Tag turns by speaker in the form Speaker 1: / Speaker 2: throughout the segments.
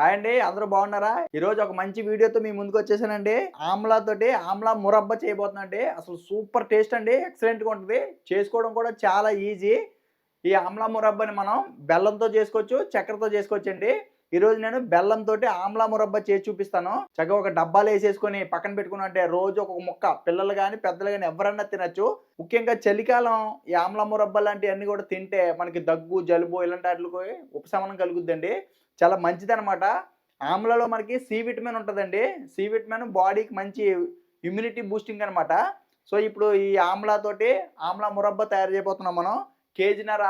Speaker 1: Hi అండి అందరూ బాగున్నారా? ఈ రోజు ఒక మంచి వీడియోతో మీ ముందుకు వచ్చేసానండి. ఆమ్లా తోటి ఆమ్లా మురబ్బ చేయబోతున్నాండి అసలు సూపర్ టేస్ట్ అండి ఎక్సలెంట్గా ఉంటుంది. చేసుకోవడం కూడా చాలా ఈజీ. ఈ ఆమ్లా మురబ్బని మనం బెల్లంతో చేసుకోవచ్చు చక్కెరతో చేసుకోవచ్చు అండి ఈ రోజు నేను బెల్లంతో ఆమ్లా మురబ్బ చేసి చూపిస్తాను. చక్కగా ఒక డబ్బాలు వేసేసుకొని పక్కన పెట్టుకుని అంటే రోజు ఒక ముక్క. పిల్లలు కానీ పెద్దలు కానీ ఎవరన్నా తినచ్చు. ముఖ్యంగా చలికాలం ఈ ఆమ్లా మురబ్బ లాంటివి కూడా తింటే మనకి దగ్గు జలుబు ఇలాంటి వాటికి ఉపశమనం కలుగుద్దండి. చాలా మంచిది అనమాట ఆమ్లలో మనకి సి విటమిన్ ఉంటుందండి. సి విటమిన్ బాడీకి మంచి ఇమ్యూనిటీ బూస్టింగ్ అనమాట సో ఇప్పుడు ఈ ఆమ్లాతోటి ఆమ్లా మురబ్బ తయారు చేయబోతున్నాం మనం. కేజీనర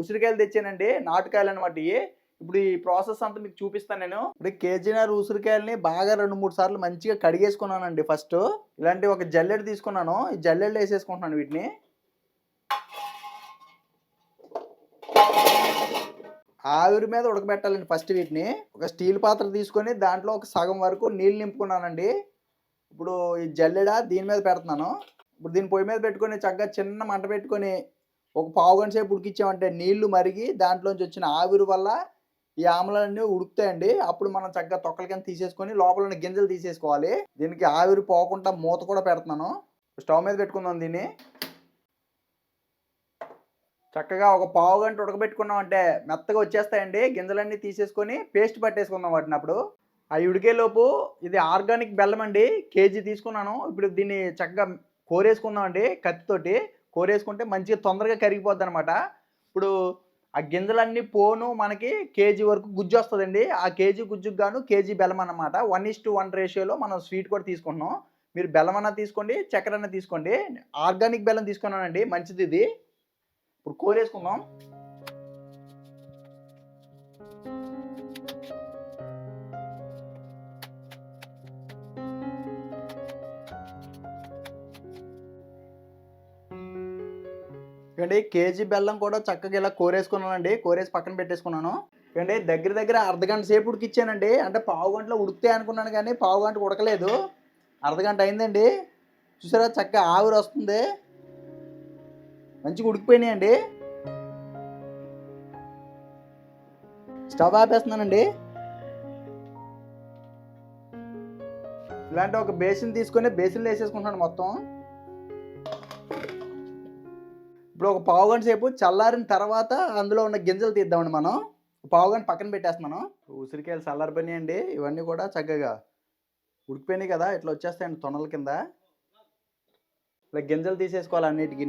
Speaker 1: ఉసిరికాయలు తెచ్చానండి. నాటుకాయలు అనమాట ఇవి ఇప్పుడు ఈ ప్రాసెస్ అంతా మీకు చూపిస్తాను నేను. ఇప్పుడు కేజీనర ఉసిరికాయలని బాగా రెండు మూడు సార్లు మంచిగా కడిగేసుకున్నానండి ఫస్ట్. ఇలాంటి ఒక జల్లెడ తీసుకున్నాను. ఈ జల్లెడలో వేసేసుకుంటున్నాను వీటిని. ఆవిరి మీద ఉడకబెట్టాలండి ఫస్ట్ వీటిని. ఒక స్టీల్ పాత్ర తీసుకొని దాంట్లో ఒక సగం వరకు నీళ్ళు నింపుకున్నానండి. ఇప్పుడు ఈ జల్లెడ దీని మీద పెడుతున్నాను. ఇప్పుడు దీని పొయ్యి మీద పెట్టుకొని చక్కగా చిన్న మంట పెట్టుకొని ఒక పావు గంట సేపు ఉడికిచ్చామంటే నీళ్ళు మరిగి దాంట్లోంచి వచ్చిన ఆవిరి వల్ల ఈ ఆమ్లన్నీ ఉడుకుతాయండి. అప్పుడు మనం చక్కగా తొక్కల కింద తీసేసుకొని లోపల ఉన్న గింజలు తీసేసుకోవాలి. దీనికి ఆవిరి పోకుండా మూత కూడా పెడుతున్నాను. స్టవ్ మీద పెట్టుకుందాం దీన్ని. చక్కగా ఒక పావు గంట ఉడకబెట్టుకున్నాం అంటే మెత్తగా వచ్చేస్తాయండి. గింజలన్నీ తీసేసుకొని పేస్ట్ పట్టేసుకుందాం వాటిని అప్పుడు. ఆ ఉడికేలోపు ఇది ఆర్గానిక్ బెల్లం అండి. కేజీ తీసుకున్నాను. ఇప్పుడు దీన్ని చక్కగా కోరేసుకుందాం అండి కత్తితోటి. కోరేసుకుంటే మంచిగా తొందరగా కరిగిపోద్ది అనమాట ఇప్పుడు ఆ గింజలన్నీ పోను మనకి కేజీ వరకు గుజ్జు వస్తుందండి. ఆ కేజీ గుజ్జుకు గాను కేజీ బెల్లం అనమాట వన్ ఇస్ టు వన్ రేషియోలో మనం స్వీట్ కూడా తీసుకుంటున్నాం. మీరు బెల్లం అన్న తీసుకోండి చక్కెర అన్న తీసుకోండి. ఆర్గానిక్ బెల్లం తీసుకున్నానండి. మంచిది ఇది. ఇప్పుడు కోరేసుకుందాం ఇవ్వండి కేజీ బెల్లం కూడా చక్కగా ఇలా కోరేసుకున్నానండి. కోరేసి పక్కన పెట్టేసుకున్నాను. ఇవ్వండి దగ్గర దగ్గర అర్ధ గంట సేపు ఉడికిచ్చానండి అంటే పావు గంటలో ఉడికితే అనుకున్నాను కానీ పావు గంట ఉడకలేదు. అర్ధ గంట అయిందండి. చూసారా చక్కగా ఆవిరి వస్తుంది. మంచిగా ఉడికిపోయినాయండి. స్టవ్ ఆపేస్తున్నానండి. ఇలాంటి ఒక బేసిన్ తీసుకొని బేసిన్లో వేసేసుకుంటున్నాను మొత్తం. ఇప్పుడు ఒక పావు గంట సేపు చల్లారిన తర్వాత అందులో ఉన్న గింజలు తీద్దామండి మనం. పావు గంట పక్కన పెట్టేస్తున్నాను. ఉసిరికాయలు చల్లారిపోయినాయండి. ఇవన్నీ కూడా చక్కగా ఉడికిపోయినాయి కదా ఇట్లా వచ్చేస్తాయండి తొనల కింద. ఇలా గింజలు తీసేసుకోవాలి అన్నిటికీ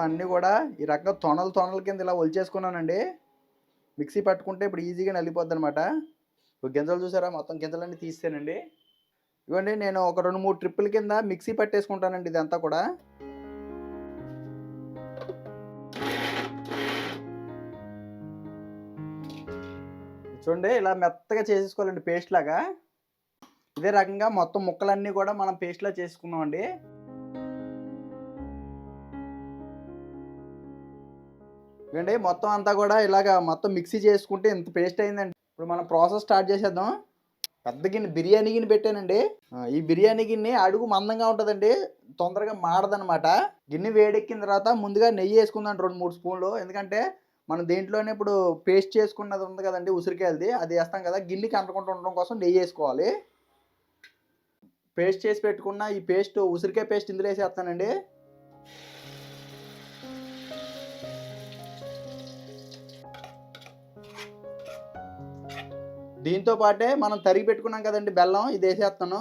Speaker 1: మొత్తం అన్నీ కూడా ఈ రకంగా తొనలు తొనల కింద ఇలా ఒలిచేసుకున్నానండి. మిక్సీ పట్టుకుంటే ఇప్పుడు ఈజీగా నలిపోద్ది అనమాట గింజలు చూసారా? మొత్తం గింజలన్నీ తీస్తానండి ఇవ్వండి నేను ఒక రెండు మూడు ట్రిప్పుల కింద మిక్సీ పట్టేసుకుంటానండి ఇదంతా కూడా. చూడండి ఇలా మెత్తగా చేసేసుకోవాలండి పేస్ట్ లాగా. ఇదే రకంగా మొత్తం ముక్కలన్నీ కూడా మనం పేస్ట్లా చేసుకున్నామండి ఇవ్వండి మొత్తం అంతా కూడా ఇలాగ మొత్తం మిక్సీ చేసుకుంటే ఇంత పేస్ట్ అయిందండి. ఇప్పుడు మనం ప్రాసెస్ స్టార్ట్ చేసేద్దాం. పెద్ద గిన్నె బిర్యానీ గిన్నె పెట్టానండి. ఈ బిర్యానీ గిన్నె అడుగు మందంగా ఉంటుందండి. తొందరగా మాడదనమాట. గిన్నె వేడెక్కిన తర్వాత ముందుగా నెయ్యి వేసుకుందాం రెండు మూడు స్పూన్లు. ఎందుకంటే మనం దీంట్లోనే ఇప్పుడు పేస్ట్ చేసుకున్నది ఉంది కదండి ఉసిరికాయలది అది వేస్తాం కదా గిన్నెకి అంటకుండా ఉండడం కోసం నెయ్యి వేసుకోవాలి. పేస్ట్ చేసి పెట్టుకున్న ఈ పేస్ట్ ఉసిరికాయ పేస్ట్ ఇందులో వేసేస్తానండి. దీంతో పాటే మనం తరిగి పెట్టుకున్నాం కదండి బెల్లం ఇది వేసేస్తాను.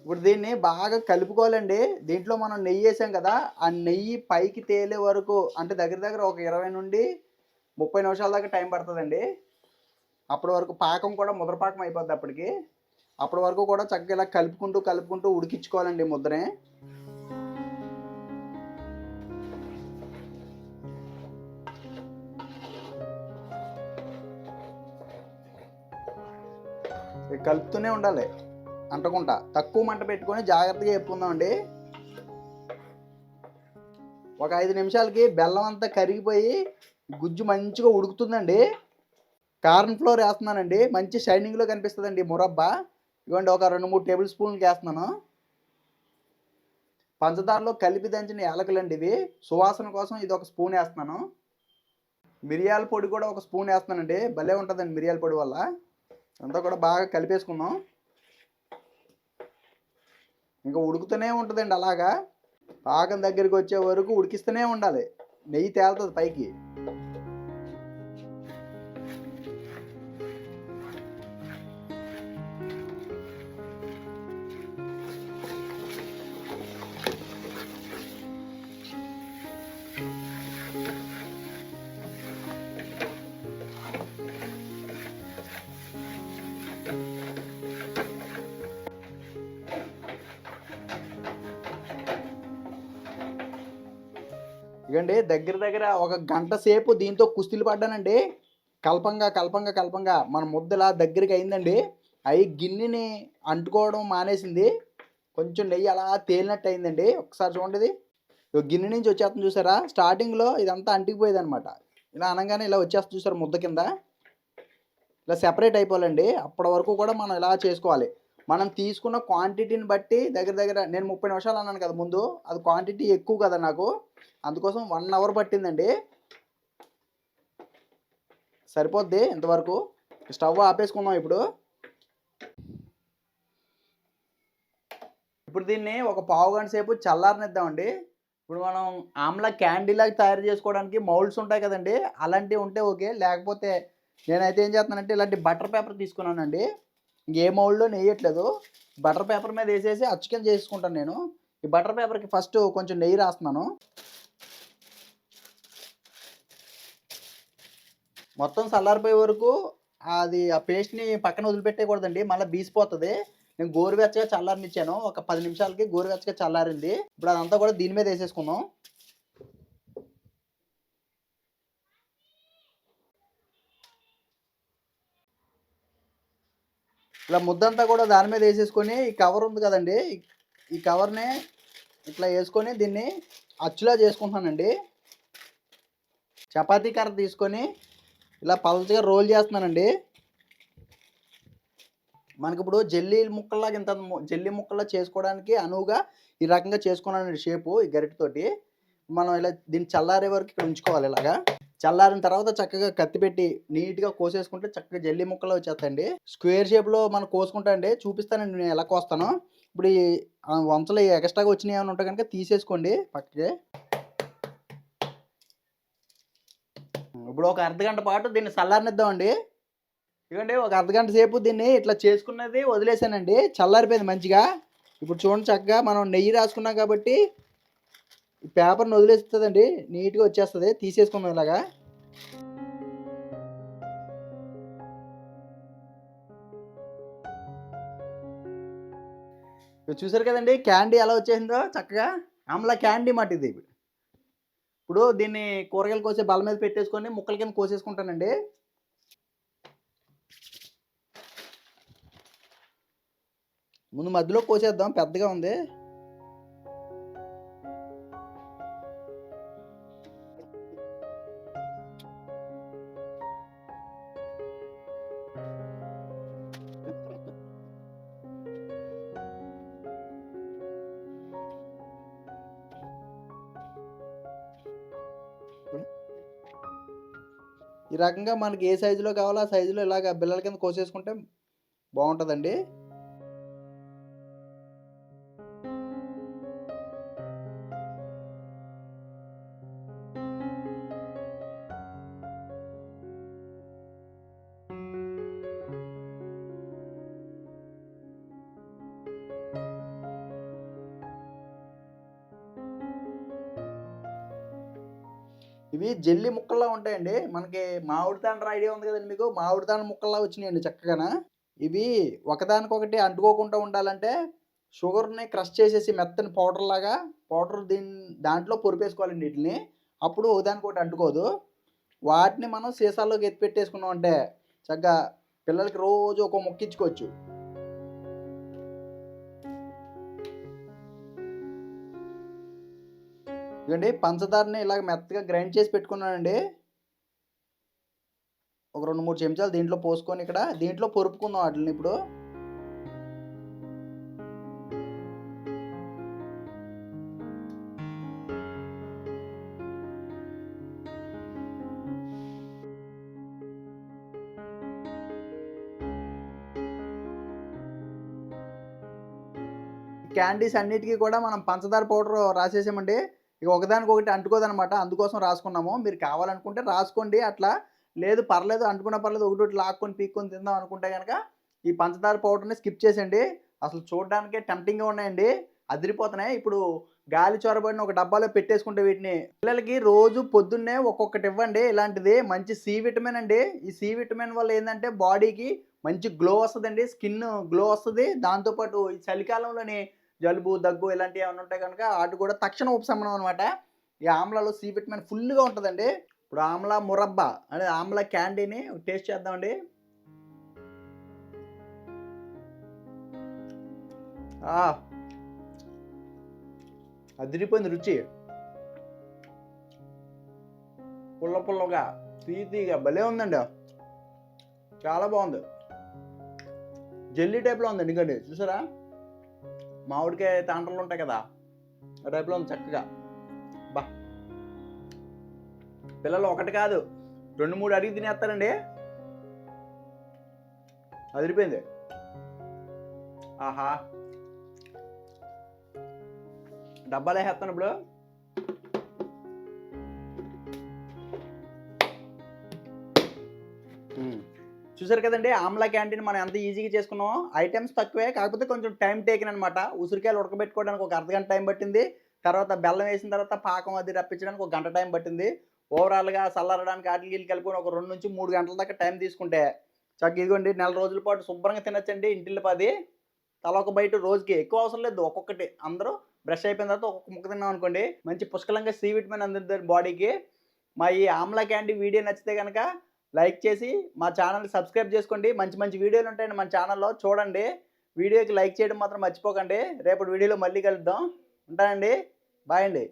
Speaker 1: ఇప్పుడు దీన్ని బాగా కలుపుకోవాలండి. దీంట్లో మనం నెయ్యి వేసాం కదా ఆ నెయ్యి పైకి తేలే వరకు అంటే దగ్గర దగ్గర ఒక ఇరవై నుండి ముప్పై నిమిషాల దాకా టైం పడుతుందండి. అప్పటి వరకు పాకం కూడా ముద్రపాకం అయిపోద్ది అప్పటికి. అప్పటి వరకు కూడా చక్కగా ఇలా కలుపుకుంటూ కలుపుకుంటూ ఉడికించుకోవాలండి ముద్రని. కలుపుతూనే ఉండాలి. అంటకుండా తక్కువ మంట పెట్టుకొని జాగ్రత్తగా చెప్పుకుందామండి. ఒక ఐదు నిమిషాలకి బెల్లం అంతా కరిగిపోయి గుజ్జు మంచిగా ఉడుకుతుందండి. కార్న్ ఫ్లోర్ వేస్తున్నానండి. మంచి షైనింగ్లో కనిపిస్తుందండి మురబ్బా. ఇవ్వండి ఒక రెండు మూడు టేబుల్ స్పూన్లు వేస్తున్నాను. పంచదారలో కలిపి దంచిన యాలకులండి ఇవి. సువాసన కోసం ఇది ఒక స్పూన్ వేస్తున్నాను. మిరియాల పొడి కూడా ఒక స్పూన్ వేస్తున్నానండి. భలే ఉంటుందండి మిరియాల పొడి వల్ల. అంతా కూడా బాగా కలిపేసుకుందాం. ఇంకా ఉడుకుతూనే ఉంటుందండి అలాగా. పాకం దగ్గరికి వచ్చే వరకు ఉడికిస్తూనే ఉండాలి. నెయ్యి తేలుతుంది పైకి. ఇకండి దగ్గర దగ్గర ఒక గంట సేపు దీంతో కుస్తీలు పడ్డానండి. కల్పంగా కల్పంగా కల్పంగా మన ముద్దలా దగ్గరికి అయిందండి. అవి గిన్నెని అంటుకోవడం మానేసింది. కొంచెం నెయ్యి అలా తేలినట్టు అయిందండి. ఒకసారి చూడండి ఇది. గిన్నె నుంచి వచ్చేస్తుంది చూసారా? స్టార్టింగ్లో ఇదంతా అంటికిపోయేది అనమాట ఇలా అనగానే ఇలా వచ్చేస్తుంది చూసారా ముద్ద కింద? ఇలా సెపరేట్ అయిపోవాలండి. అప్పటి వరకు కూడా మనం ఇలా చేసుకోవాలి. మనం తీసుకున్న క్వాంటిటీని బట్టి దగ్గర దగ్గర నేను ముప్పై నిమిషాలు అన్నాను కదా ముందు. అది క్వాంటిటీ ఎక్కువ కదా నాకు. అందుకోసం వన్ అవర్ పట్టిందండి. సరిపోద్ది ఇంతవరకు. స్టవ్ ఆపేసుకుందాం ఇప్పుడు. ఇప్పుడు దీన్ని ఒక పావు గంట సేపు చల్లారనిద్దామండి. ఇప్పుడు మనం ఆమ్లా క్యాండీలాగా తయారు చేసుకోవడానికి మౌల్డ్స్ ఉంటాయి కదండి. అలాంటివి ఉంటే ఓకే. లేకపోతే నేనైతే ఏం చేస్తున్నానంటే ఇలాంటి బటర్ పేపర్ తీసుకున్నానండి. ఇంకే మౌల్డ్లో నేయట్లేదు. బటర్ పేపర్ మీద వేసేసి అచ్చుకెళ్ళి చేసుకుంటాను నేను. ఈ బటర్ పేపర్కి ఫస్ట్ కొంచెం నెయ్యి రాస్తున్నాను. మొత్తం చల్లారిపోయే వరకు అది ఆ పేస్ట్ని పక్కన వదిలిపెట్టేయకూడదండి. మళ్ళీ బీసిపోతుంది. నేను గోరువెచ్చగా చల్లారనిచ్చాను. ఒక పది నిమిషాలకి గోరువెచ్చగా చల్లారింది. ఇప్పుడు అదంతా కూడా దీని మీద వేసేసుకుందాం. ఇలా ముద్దంతా కూడా దాని మీద వేసేసుకొని ఈ కవర్ ఉంది కదండి. ఈ- కవర్ని ఇట్లా వేసుకొని దీన్ని అచ్చులా చేసుకుంటున్నానండి. చపాతీ కర్ర తీసుకొని ఇలా పలచగా రోల్ చేస్తున్నానండి. మనకి ఇప్పుడు జల్లీ ముక్కల్లాగా ఇంత ము- జల్లీ ముక్కల్లా చేసుకోవడానికి అనువుగా ఈ రకంగా చేసుకున్నానండి షేపు ఈ గరిటతోటి. మనం ఇలా దీన్ని చల్లారే వరకు ఇక్కడ ఉంచుకోవాలి ఇలాగా. చల్లారిన తర్వాత చక్కగా కత్తి పెట్టి నీట్గా కోసేసుకుంటే చక్కగా జల్లీ ముక్కలు వచ్చేస్తాయండి. స్క్వేర్ షేప్లో మనం కోసుకుంటా అండి. చూపిస్తానండి నేను ఎలా కోస్తాను. ఇప్పుడు ఈ ఆ వంచలు ఎక్స్ట్రాగా వచ్చినాయి ఏమైనా ఉంటే కనుక తీసేసుకోండి పక్కకి. ఇప్పుడు ఒక అర్ధగంట పాటు దీన్ని చల్లారనిద్దామండి. ఇవ్వండి ఒక అర్ధగంట సేపు దీన్ని ఇట్లా చేసుకున్నది వదిలేసానండి. చల్లారిపోయింది మంచిగా. ఇప్పుడు చూడండి చక్కగా మనం నెయ్యి రాసుకున్నాం కాబట్టి పేపర్ని వదిలేస్తుందండి. నీట్గా వచ్చేస్తుంది. తీసేసుకుందాం ఇలాగా. ఇప్పుడు చూసారు కదండి? క్యాండీ ఎలా వచ్చేసిందో చక్కగా. ఆమ్లా క్యాండీ మాట ఇది ఇప్పుడు. దీన్ని కూరగాయలు కోసే బల మీద పెట్టేసుకొని ముక్కల కింద కోసేసుకుంటానండి. ముందు మధ్యలో కోసేద్దాం పెద్దగా ఉంది. ఈ రకంగా మనకి ఏ సైజులో కావాలో ఆ సైజులో ఇలాగ బిల్లల కింద కోసేసుకుంటే బాగుంటుందండి. ఇవి జల్లి ముక్కల్లా ఉంటాయండి. మనకి మామిడితాండ్ర ఐడియా ఉంది కదండి మీకు? మామిడితాండ్ర ముక్కల్లా వచ్చినాయండి చక్కగాన. ఇవి ఒకదానికొకటి అంటుకోకుండా ఉండాలంటే షుగర్ని క్రష్ చేసేసి మెత్తని పౌడర్ లాగా పౌడర్ దీని దాంట్లో పొరిపేసుకోవాలండి వీటిని. అప్పుడు ఒకదానికొకటి అంటుకోదు. వాటిని మనం సీసాల్లోకి ఎత్తి పెట్టేసుకున్నాం అంటే చక్కగా పిల్లలకి రోజు ఒక ముక్క ఇచ్చుకోవచ్చు. ఇదండి పంచదారని ఇలాగ మెత్తగా గ్రైండ్ చేసి పెట్టుకున్నానండి. ఒక రెండు మూడు చెంచాలు దీంట్లో పోసుకొని ఇక్కడ దీంట్లో పొరుపుకుందాం వాటిని ఇప్పుడు. క్యాండీస్ అన్నిటికీ కూడా మనం పంచదార పౌడర్ రాసేసామండి. ఇక ఒకదానికొకటి అంటుకోదనమాట. అందుకోసం రాసుకున్నాము. మీరు కావాలనుకుంటే రాసుకోండి. అట్లా లేదు పర్లేదు అంటుకున్న పర్లేదు ఒకటి ఒకటి లాక్కొని పీక్కొని తిందాం అనుకుంటే కనుక ఈ పంచదార పౌడర్ని స్కిప్ చేసేయండి. అసలు చూడడానికే టెంప్టింగ్గా ఉన్నాయండి. అదిరిపోతున్నాయి. ఇప్పుడు గాలి చొరబడిన ఒక డబ్బాలో పెట్టేసుకుంటే వీటిని. పిల్లలకి రోజు పొద్దున్నే ఒక్కొక్కటి ఇవ్వండి. ఇలాంటిది మంచి సి విటమిన్ అండి. ఈ సి విటమిన్ వల్ల ఏంటంటే బాడీకి మంచి గ్లో వస్తుందండి. స్కిన్ గ్లో వస్తుంది. దాంతోపాటు ఈ చలికాలంలోనే జలుబు దగ్గు ఇలాంటివి ఏమైనా ఉంటాయి కనుక వాటి కూడా తక్షణ ఉపశమనం అనమాట ఈ ఆమ్లాలో సి విటమిన్ ఫుల్గా ఉంటుందండి. ఇప్పుడు ఆమ్లా మురబ్బా అంటే ఆమ్లా క్యాండీని టేస్ట్ చేద్దామండి. అదిరిపోయింది రుచి. పుల్ల పుల్లగా తీతీగా భలే ఉందండి. చాలా బాగుంది. జెల్లీ టైప్లో ఉందండి ఇంకండి చూసారా? మామిడికాయ తాండ్రలు ఉంటాయి కదా ఆ టైప్లో ఉంది చక్కగా. బా. పిల్లలు ఒకటి కాదు రెండు మూడు అడిగి తినేస్తారండి. అదిరిపోయింది. ఆహా. డబ్బాలు వేసేస్తాను ఇప్పుడు. Mm. చూసారు కదండి ఆమ్లా క్యాంటీన్ మనం ఎంత ఈజీగా చేసుకున్నామో ఐటమ్స్ తక్కువే కాకపోతే కొంచెం టైం టేకిన్ అనమాట ఉసిరికాయలు ఉడకబెట్టుకోవడానికి ఒక అర్ధగంట టైం పట్టింది. తర్వాత బెల్లం వేసిన తర్వాత పాకం అది రప్పించడానికి ఒక గంట టైం పట్టింది. ఓవరాల్గా చల్లారడానికి ఆటలు గీళ్ళు కలుపుకొని ఒక రెండు నుంచి మూడు గంటల దాకా టైం తీసుకుంటే చక్క ఇదిగోండి నెల రోజుల పాటు శుభ్రంగా తినచ్చండి ఇంటిల్లి పది. తల ఒక బయట రోజుకి ఎక్కువ అవసరం లేదు ఒక్కొక్కటి. అందరూ బ్రష్ అయిపోయిన తర్వాత ఒక్కొక్క ముక్క తిన్నాం అనుకోండి మంచి పుష్కలంగా సి విటమిన్ అందుతుంది బాడీకి. మా ఈ ఆమ్లా క్యాండీ వీడియో నచ్చితే కనుక లైక్ చేసి మా ఛానల్ సబ్స్క్రైబ్ చేసుకోండి. మంచి మంచి వీడియోలు ఉంటాయండి మన ఛానల్లో. చూడండి. వీడియోకి లైక్ చేయడం మాత్రం మర్చిపోకండి. రేపటి వీడియోలో మళ్ళీ కలుద్దాం. ఉంటానండి. బాయ్ అండి.